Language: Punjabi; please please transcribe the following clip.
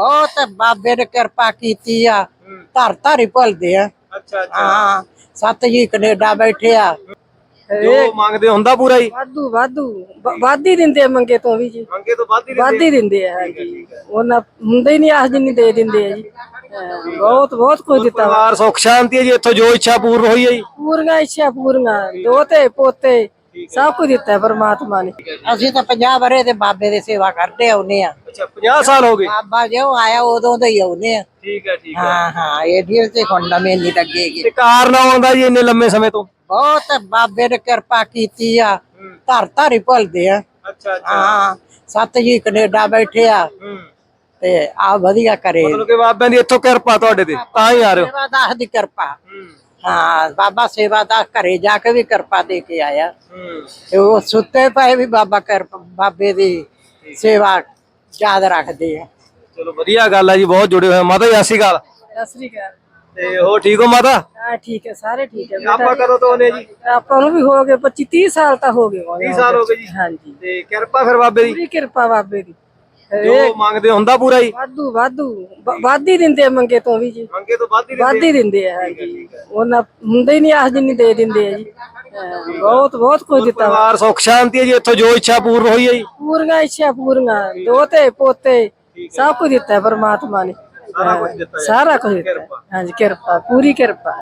ਬਹੁਤ ਬਾਬੇ ਨੇ ਕਿਰਪਾ ਕੀਤੀ ਆ। ਧਰ ਧਰ ਹੀ ਭੁੱਲਦੇ ਆ। ਅੱਛਾ ਹਾਂ ਸੱਤ ਜੀ ਕੈਨੇਡਾ ਬੈਠੇ ਆ। ਜੋ ਮੰਗਦੇ ਹੁੰਦਾ ਪੂਰਾ ਹੀ। ਵਾਧੂ ਵਾਧੂ। ਵੱਧ ਹੀ ਦਿੰਦੇ ਆ ਮੰਗੇ ਤੋਂ ਵੀ ਜੀ। ਮੰਗੇ ਤੋਂ ਵੱਧ ਹੀ ਵੱਧ ਹੀ ਦਿੰਦੇ ਆ ਹਾਂਜੀ ਉਹਨਾਂ ਹੁੰਦੇ ਹੀ ਨਹੀਂ ਆਸ ਜਿੰਨੀ ਦੇ ਦਿੰਦੇ ਆ ਜੀ। ਬਹੁਤ ਬਹੁਤ ਕੁਝ ਦਿੱਤਾ। ਪਰਿਵਾਰ ਸੁਖ ਸ਼ਾਂਤੀ ਹੈ ਜੀ। ਇੱਥੋਂ ਜੋ ਇੱਛਾ ਪੂਰਨ ਹੋਈ ਹੈ ਜੀ। ਪੂਰੀਆਂ ਇੱਛਾ ਪੂਰੀਆਂ। ਦੋਤੇ ਪੋਤੇ ਸਭ ਕੁਝ ਦਿੱਤਾ ਹੈ ਪਰਮਾਤਮਾ ਨੇ। ਅਸੀਂ ਤਾਂ 50 ਬਰੇ ਦੇ ਬਾਬੇ ਦੀ ਸੇਵਾ ਕਰਦੇ ਆਉਨੇ ਆ ਅੱਛਾ 50 ਸਾਲ ਹੋ ਗਏ। ਬਾਬਾ ਜੋ ਆਇਆ ਉਦੋਂ ਦਾ ਹੀ ਆਉਨੇ ਆ ਠੀਕ ਹੈ ਠੀਕ ਹਾਂ। ਹਾਂ ਇਹ ਢੀਰ ਤੇ ਹੁਣ ਨਵੇਂ ਨਹੀਂ ਲੱਗੇਗੀ ਤੇ ਕਾਰਨ ਆਉਂਦਾ ਜੀ ਇੰਨੇ ਲੰਮੇ ਸਮੇਂ ਤੋਂ? ਬਹੁਤ ਬਾਬੇ ਨੇ ਕਿਰਪਾ ਕੀਤੀ ਆ। ਧਰ ਧਰ ਹੀ ਭੁੱਲਦੇ ਆ। ਅੱਛਾ ਹਾਂ ਸੱਤ ਜੀ ਕੈਨੇਡਾ ਬੈਠੇ ਆ। ਤੇ ਆ ਵਧੀਆ ਕਰੇ। ਮਤਲਬ ਕਿ ਬਾਬਿਆਂ ਦੀ ਇੱਥੋਂ ਕਿਰਪਾ ਤੁਹਾਡੇ ਤੇ ਤਾਂ ਹੀ ਆ ਰਹੇ ਹੋ। ਸੇਵਾਦਾਸ ਦੀ ਕਿਰਪਾ। ਹਾਂ ਬਾਬਾ ਸੇਵਾਦਾਸ ਘਰੇ ਜਾ ਕੇ ਵੀ ਕਿਰਪਾ ਦੇ ਕੇ ਆਇਆ। ਤੇ ਉਹ ਸੁੱਤੇ ਪਏ ਵੀ ਬਾਬਾ ਕਿਰਪਾ ਬਾਬੇ ਦੀ ਸੇਵਾ ਯਾਦ ਰੱਖਦੇ ਆ। ਚਲੋ ਵਧੀਆ ਗੱਲ ਹੈ ਜੀ ਬਹੁਤ ਜੁੜੇ ਹੋਏ। ਮਾਤਾ ਜੀ ਸਤਿ ਸ਼੍ਰੀ ਅਕਾਲ। ਸਤਿ ਸ੍ਰੀ ਅਕਾਲ। ਤੇ ਹੋ ਠੀਕ ਹੋ ਮਾਤਾ? ਹਾਂ ਠੀਕ ਹੈ ਸਾਰੇ ਠੀਕ ਹੈ। ਆਪਾਂ ਕਦੋਂ ਤੋਂ ਆਉਂਦੇ ਜੀ? ਆਪਾਂ ਨੂੰ ਵੀ ਹੋ ਗਏ 25 30 ਸਾਲ ਤਾਂ ਹੋ ਗਏ ਹੋਣੇ 30 ਸਾਲ ਹੋ ਗਏ ਜੀ। ਹਾਂਜੀ। ਤੇ ਕਿਰਪਾ ਫਿਰ ਬਾਬੇ ਦੀ। ਪੂਰੀ ਕਿਰਪਾ ਬਾਬੇ ਦੀ। ਜੋ ਮੰਗਦੇ ਹੁੰਦਾ ਪੂਰਾ ਹੀ। ਵਾਧੂ ਵਾਧੂ। ਵੱਧ ਹੀ ਦਿੰਦੇ ਆ ਮੰਗੇ ਤੋਂ ਵੀ ਜੀ। ਮੰਗੇ ਤੋਂ ਵੱਧ ਹੀ ਵੱਧ ਹੀ ਦਿੰਦੇ ਆ ਹਾਂਜੀ। ਉਹਨਾਂ ਹੁੰਦੇ ਹੀ। ਨਹੀਂ ਆਸ ਜਿੰਨੀ ਦੇ ਦਿੰਦੇ ਆ ਜੀ। ਹਾਂ, ਬਹੁਤ ਬਹੁਤ ਕੁਝ ਦਿੱਤਾ ਵਾ। ਪਰਿਵਾਰ ਸੁਖ ਸ਼ਾਂਤੀ ਹੈ ਜੀ। ਇੱਥੋਂ ਜੋ ਇੱਛਾ ਪੂਰਨ ਹੋਈ ਹੈ ਜੀ। ਪੂਰੀਆਂ ਇੱਛਾ ਪੂਰੀਆਂ। ਦੋਤੇ ਪੋਤੇ ਸਭ ਕੁਝ ਦਿੱਤਾ ਹੈ ਪਰਮਾਤਮਾ ਨੇ। ਸਾਰਾ ਕੁਝ ਦਿੱਤਾ ਹੈ। ਸਾਰਾ ਕੁਝ ਦਿੱਤਾ ਹੈ। ਹਾਂਜੀ ਕਿਰਪਾ ਪੂਰੀ ਕਿਰਪਾ।